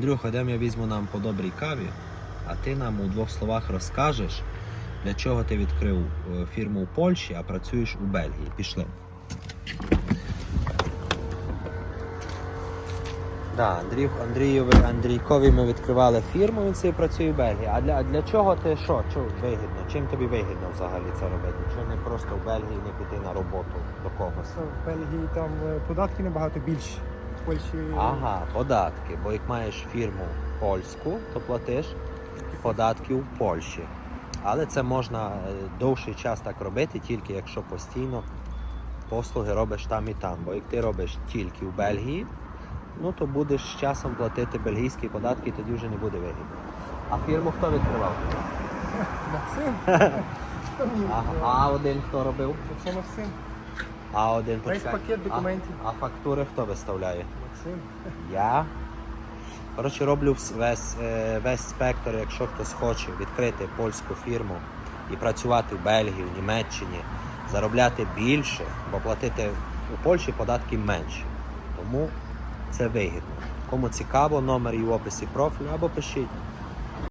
Андрюха, йдемо я візьму нам по добрій каві, а ти нам у двох словах розкажеш, для чого ти відкрив е, фірму у Польщі, а працюєш у Бельгії. Пішли. Да, Андрій, Андрійові, Андрійкові ми відкривали фірму, він собі працює в Бельгії. А для, для чого ти що? Чого вигідно? Чим тобі вигідно взагалі це робити? Чого не просто в Бельгії не піти на роботу до когось? В Бельгії там е, податки набагато більші. В Польщі Ага, податки. Бо як маєш фірму польську, то платиш податки в Польщі. Але це можна е, довший час так робити, тільки якщо постійно послуги робиш там і там. Бо як ти робиш тільки в Бельгії, ну то будеш з часом платити бельгійські податки, і тоді вже не буде вигідно. А фірму хто відкривав? Максим. А, а один хто робив? Це Максим. А один Весь почекай. пакет документів. А, а фактури хто виставляє? Максим. Я. Коротше, роблю весь, е, весь спектр, якщо хтось хоче відкрити польську фірму і працювати в Бельгії, в Німеччині, заробляти більше, бо платити у Польщі податки менші. Тому це вигідно. Кому цікаво, номер і в описі профілю або пишіть.